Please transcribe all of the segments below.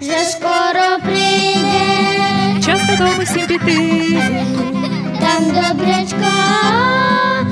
вже скоро прийде, Час додому всім піти. там добрячка,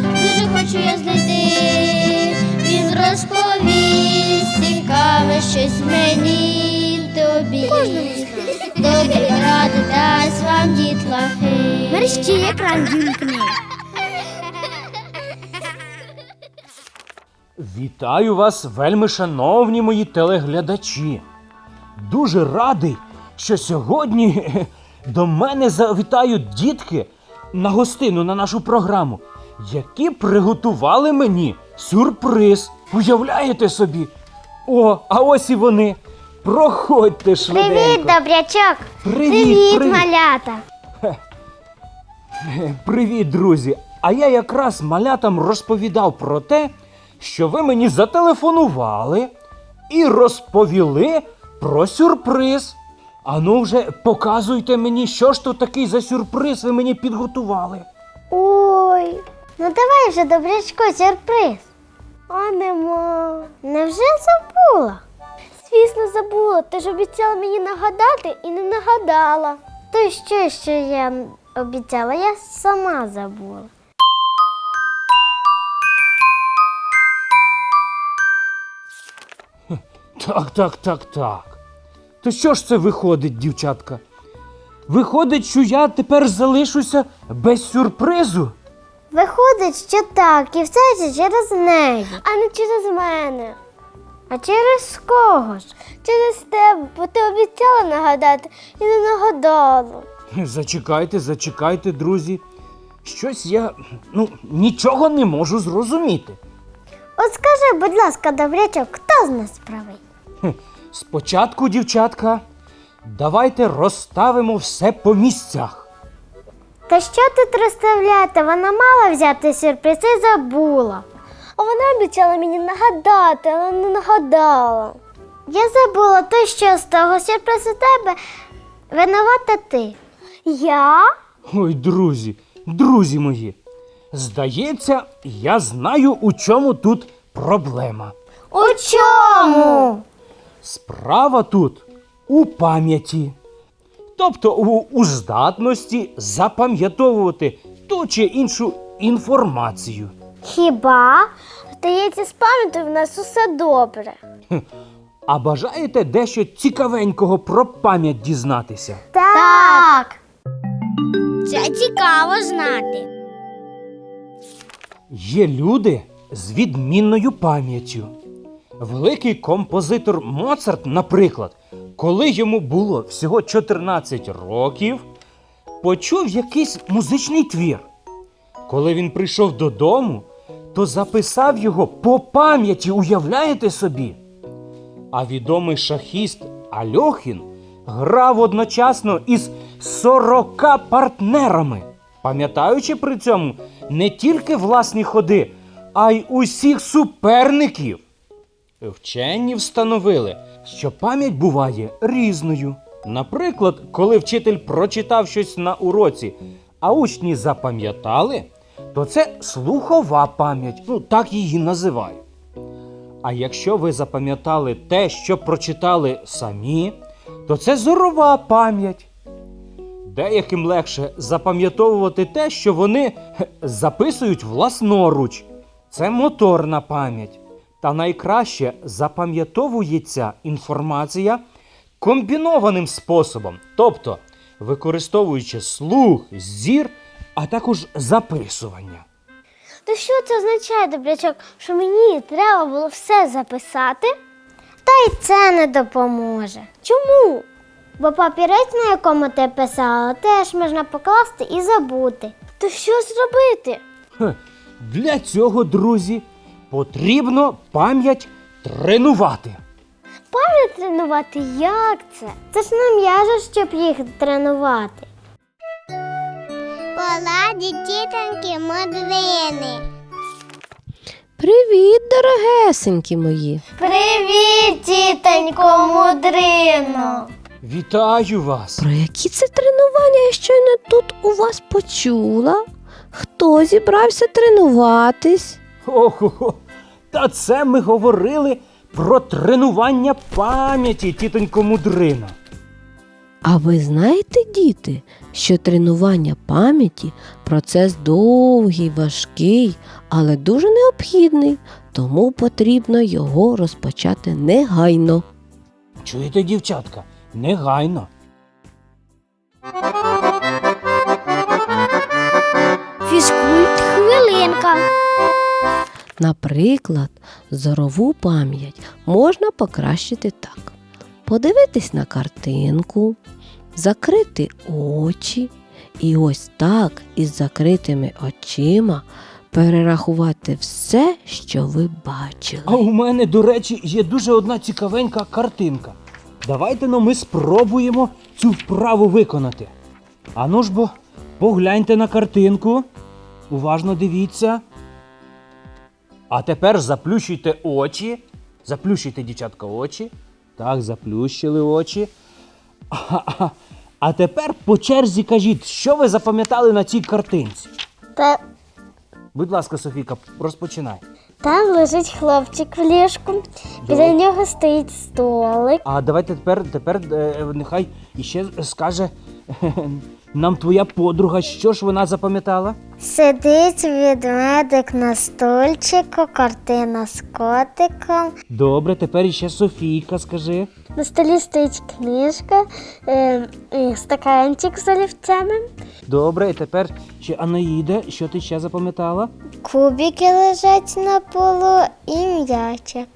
дуже хочу я знайти. Він розповість цікаве щось мені тобі. Добрі ради дасть вам дітлахи. Мерщі екран вімкни. Вітаю вас, вельми шановні мої телеглядачі. Дуже радий, що сьогодні до мене завітають дітки на гостину на нашу програму, які приготували мені сюрприз. Уявляєте собі? О, а ось і вони. Проходьте швиденько. Привіт, добрячок. Привіт, привіт. малята. Привіт, друзі! А я якраз малятам розповідав про те, що ви мені зателефонували і розповіли про сюрприз. Ану вже показуйте мені, що ж то такий за сюрприз ви мені підготували. Ой, ну давай вже добрячко сюрприз. А нема. Невже забула? Звісно, забула. Ти ж обіцяла мені нагадати і не нагадала. То що, що я обіцяла? Я сама забула. Так, так, так, так. То що ж це виходить, дівчатка? Виходить, що я тепер залишуся без сюрпризу? Виходить, що так, і все це через неї. А не через мене. А через кого ж? Через тебе, бо ти обіцяла нагадати і не нагадала. Зачекайте, зачекайте, друзі. Щось я ну, нічого не можу зрозуміти. От скажи, будь ласка, добрячок, хто з нас правий? Спочатку, дівчатка, давайте розставимо все по місцях. Та що тут розставляти? Вона мала взяти сюрприз і забула. А вона обіцяла мені нагадати, але не нагадала. Я забула то, що з того сюрпризу тебе винувата ти. Я? Ой, друзі, друзі мої. Здається, я знаю, у чому тут проблема. У чому? Справа тут у пам'яті. Тобто у, у здатності запам'ятовувати ту чи іншу інформацію. Хіба? Здається, з пам'ятою в нас усе добре. А бажаєте дещо цікавенького про пам'ять дізнатися? Так. Це цікаво знати. Є люди з відмінною пам'яттю. Великий композитор Моцарт, наприклад, коли йому було всього 14 років, почув якийсь музичний твір. Коли він прийшов додому, то записав його по пам'яті, уявляєте собі? А відомий шахіст Альохін грав одночасно із 40 партнерами, пам'ятаючи при цьому не тільки власні ходи, а й усіх суперників. Вчені встановили, що пам'ять буває різною. Наприклад, коли вчитель прочитав щось на уроці, а учні запам'ятали, то це слухова пам'ять, ну так її називають. А якщо ви запам'ятали те, що прочитали самі, то це зорова пам'ять. Деяким легше запам'ятовувати те, що вони записують власноруч. Це моторна пам'ять. Та найкраще запам'ятовується інформація комбінованим способом, тобто використовуючи слух, зір, а також записування. То що це означає, добрячок, що мені треба було все записати? Та й це не допоможе. Чому? Бо папірець, на якому ти писала, теж можна покласти і забути. То що зробити? Хе, Для цього, друзі, потрібно пам'ять тренувати. Пам'ять тренувати як це? Це ж не м'яже, щоб їх тренувати. Поладі тітоньки модрини. Привіт, дорогесенькі мої. Привіт, тітонько мудрино. Вітаю вас! Про які це тренування я щойно тут у вас почула? Хто зібрався тренуватись? Ого, та це ми говорили про тренування пам'яті, тітонько мудрина. А ви знаєте, діти, що тренування пам'яті процес довгий, важкий, але дуже необхідний, тому потрібно його розпочати негайно. Чуєте, дівчатка? Негайно. Фізкульт хвилинка. Наприклад, зорову пам'ять можна покращити так: подивитись на картинку, закрити очі, і ось так із закритими очима перерахувати все, що ви бачили. А у мене, до речі, є дуже одна цікавенька картинка. Давайте ну, ми спробуємо цю вправу виконати. Ану ж бо, погляньте на картинку. Уважно дивіться. А тепер заплющуйте очі. Заплющуйте, дівчатка, очі. Так, заплющили очі. А, а, а тепер по черзі кажіть, що ви запам'ятали на цій картинці. Та Будь ласка, Софійка, розпочинай. там лежить хлопчик в ліжку. Біля нього стоїть столик. А давайте тепер, тепер е, нехай іще скаже нам твоя подруга, що ж вона запам'ятала? Сидить ведмедик на стульчику, картина з котиком. Добре, тепер іще Софійка скажи. На столі стоїть книжка, е, і стаканчик з олівцями. Добре, і тепер ще Анаїда, що ти ще запам'ятала? Кубики лежать на полу і м'ячик.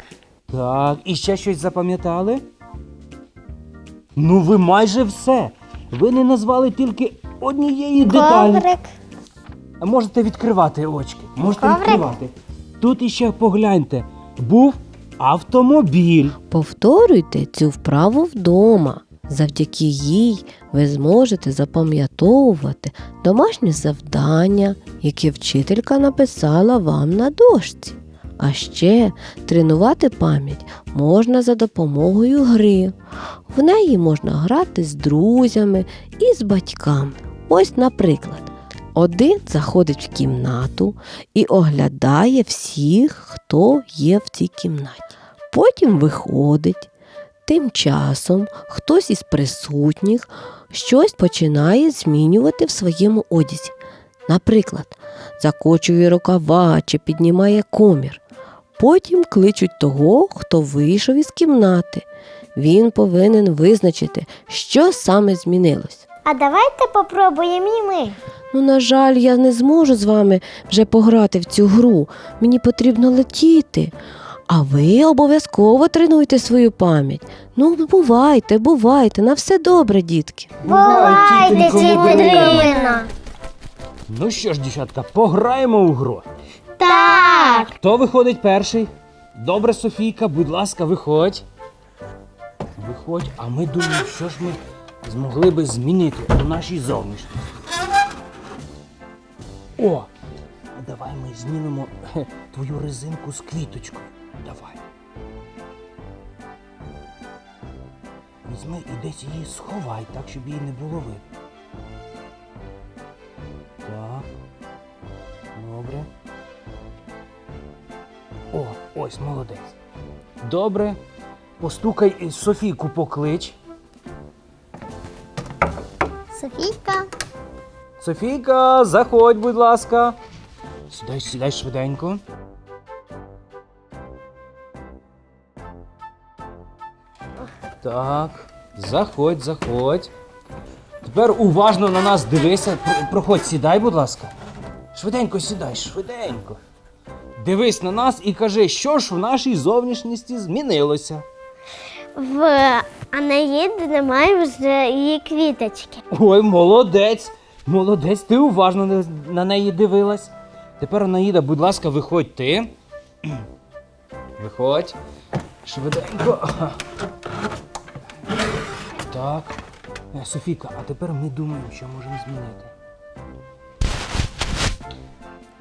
Так, і ще щось запам'ятали? Ну, ви майже все. Ви не назвали тільки однієї деталі. Коврик. А Можете відкривати очки. Можете Коврик? відкривати. Тут іще погляньте. Був автомобіль. Повторюйте цю вправу вдома. Завдяки їй ви зможете запам'ятовувати домашні завдання, які вчителька написала вам на дошці. А ще тренувати пам'ять можна за допомогою гри. В неї можна грати з друзями і з батьками. Ось, наприклад, один заходить в кімнату і оглядає всіх, хто є в цій кімнаті. Потім виходить. Тим часом хтось із присутніх щось починає змінювати в своєму одязі. Наприклад, закочує рукава чи піднімає комір. Потім кличуть того, хто вийшов із кімнати. Він повинен визначити, що саме змінилось. А давайте попробуємо і ми. Ну, на жаль, я не зможу з вами вже пограти в цю гру. Мені потрібно летіти. А ви обов'язково тренуйте свою пам'ять. Ну, бувайте, бувайте, на все добре, дітки. Бувайте, тітонько. Мудрина. Ну що ж, дівчатка, пограємо у гру. Так. Хто виходить перший? Добре, Софійка, будь ласка, виходь. Виходь, а ми думаємо, що ж ми змогли би змінити у нашій зовнішності. О! Давай ми хе, твою резинку з квіточкою. Давай. Візьми і десь її сховай, так, щоб її не було видно. Ось молодець. Добре. Постукай е, Софійку поклич. Софійка. Софійка, заходь, будь ласка. Сідай, сідай швиденько. Так, заходь, заходь. Тепер уважно на нас дивися. Проходь, сідай, будь ласка. Швиденько сідай, швиденько. Дивись на нас і кажи, що ж в нашій зовнішності змінилося. В Анаїди немає вже її квіточки. Ой, молодець! Молодець, ти уважно на- неї дивилась. Тепер, Наїда, будь ласка, виходь ти. Виходь. Швиденько. Так. Е, Софійка, а тепер ми думаємо, що можемо змінити.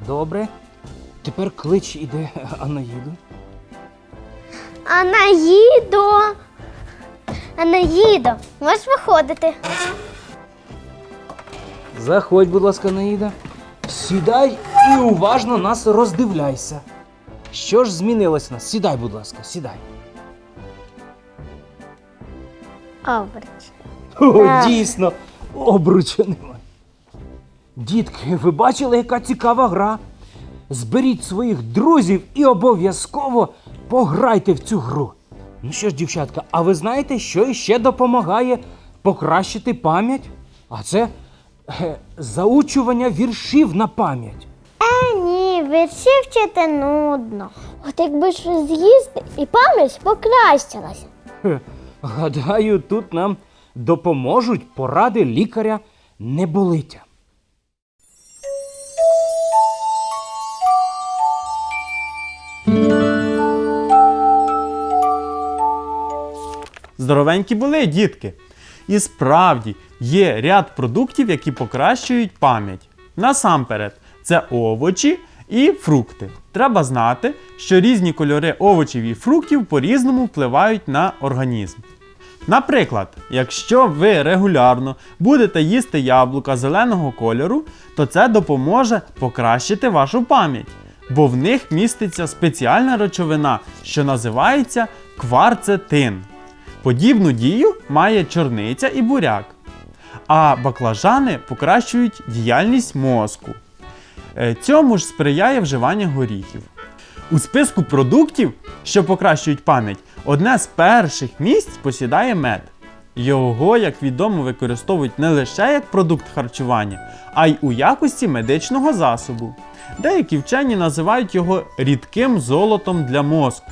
Добре тепер клич іде Анаїду. Анаїдо. Анаїдо, можеш виходити. Заходь, будь ласка, Анаїда. Сідай і уважно нас роздивляйся. Що ж змінилось нас? Сідай, будь ласка, сідай. Обруч. О, Так. дійсно, обруча немає. Дітки, ви бачили, яка цікава гра? Зберіть своїх друзів і обов'язково пограйте в цю гру. Ну що ж, дівчатка, а ви знаєте, що іще допомагає покращити пам'ять? А це е, заучування віршів на пам'ять. Е, ні, вірші вчити нудно. От якби щось з'їсти, і пам'ять покращилася. Хе, Гадаю, тут нам допоможуть поради лікаря неболиття. Здоровенькі були, дітки. І справді є ряд продуктів, які покращують пам'ять. Насамперед, це овочі і фрукти. Треба знати, що різні кольори овочів і фруктів по-різному впливають на організм. Наприклад, якщо ви регулярно будете їсти яблука зеленого кольору, то це допоможе покращити вашу пам'ять, бо в них міститься спеціальна речовина, що називається кварцетин. Подібну дію має чорниця і буряк. А баклажани покращують діяльність мозку. Е, Цьому ж сприяє вживання горіхів. У списку продуктів, що покращують пам'ять, одне з перших місць посідає мед. Його, як відомо, використовують не лише як продукт харчування, а й у якості медичного засобу. Деякі вчені називають його рідким золотом для мозку,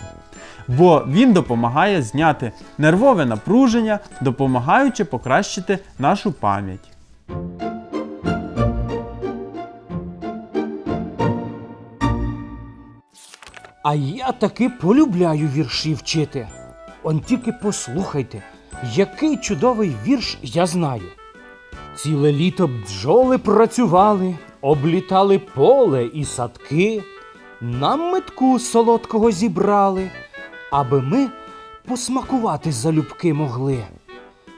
бо він допомагає зняти нервове напруження, допомагаючи покращити нашу пам'ять. А я таки полюбляю вірші вчити. Он тільки послухайте, який чудовий вірш я знаю. Ціле літо бджоли працювали, облітали поле і садки, нам метку солодкого зібрали, аби ми посмакувати залюбки могли.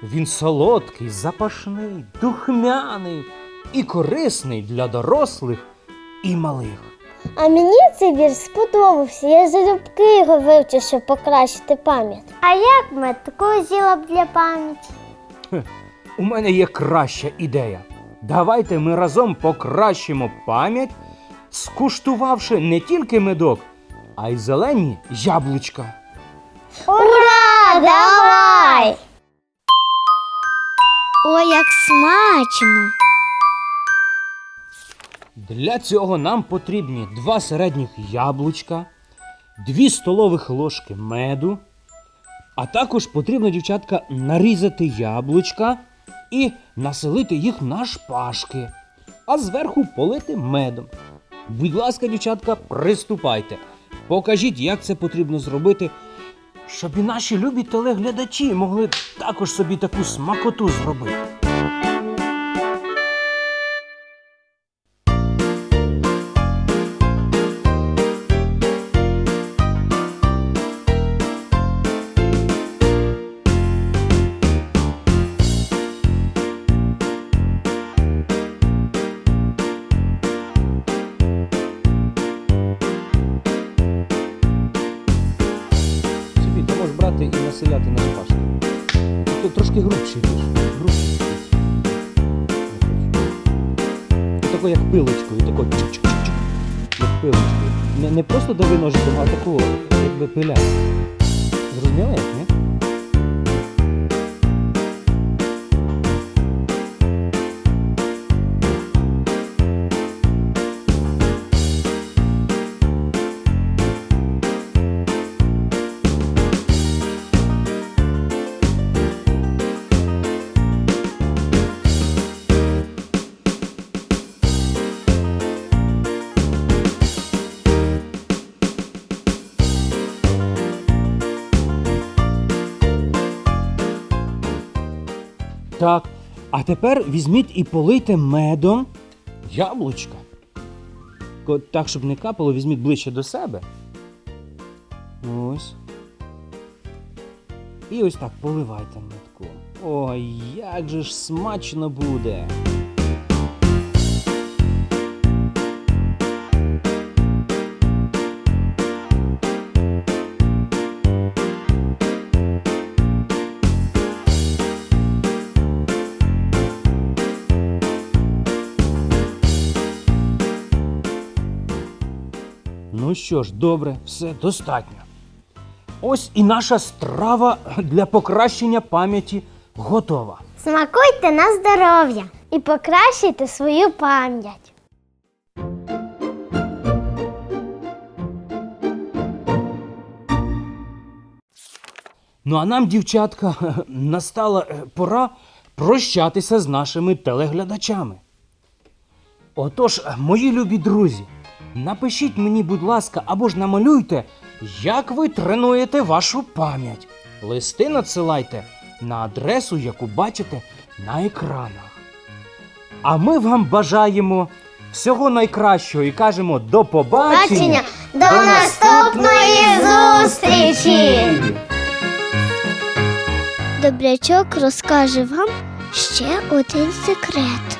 Він солодкий, запашний, духмяний і корисний для дорослих і малих. А мені цей вірш сподобався. Я залюбки його вивчу, щоб покращити пам'ять. А як такого зіла б для пам'яті? У мене є краща ідея. Давайте ми разом покращимо пам'ять, скуштувавши не тільки медок, а й зелені яблучка. Ура! Давай! Ой, як смачно! Для цього нам потрібні два середніх яблучка, дві столових ложки меду, а також потрібно, дівчатка, нарізати яблучка і населити їх на шпажки, а зверху полити медом. Будь ласка, дівчатка, приступайте. Покажіть, як це потрібно зробити, щоб і наші любі телеглядачі могли також собі таку смакоту зробити. Тако як пилочкою, тако чик-чик-чик. Як пилочкою. Не, не просто до виножиком, а такого, якби пиля. Зрозуміло як, ні? Так. А тепер візьміть і полийте медом яблучка. Так, щоб не капало, візьміть ближче до себе. Ось. І ось так поливайте медку. Ой, як же ж смачно буде. Що ж, добре, все достатньо. Ось і наша страва для покращення пам'яті готова. Смакуйте на здоров'я і покращуйте свою пам'ять. Ну а нам, дівчатка, настала е, пора прощатися з нашими телеглядачами. Отож, мої любі друзі, напишіть мені, будь ласка, або ж намалюйте, як ви тренуєте вашу пам'ять. Листи надсилайте на адресу, яку бачите на екранах. А ми вам бажаємо всього найкращого і кажемо до побачення. Бачення до наступної зустрічі! Добрячок розкаже вам ще один секрет.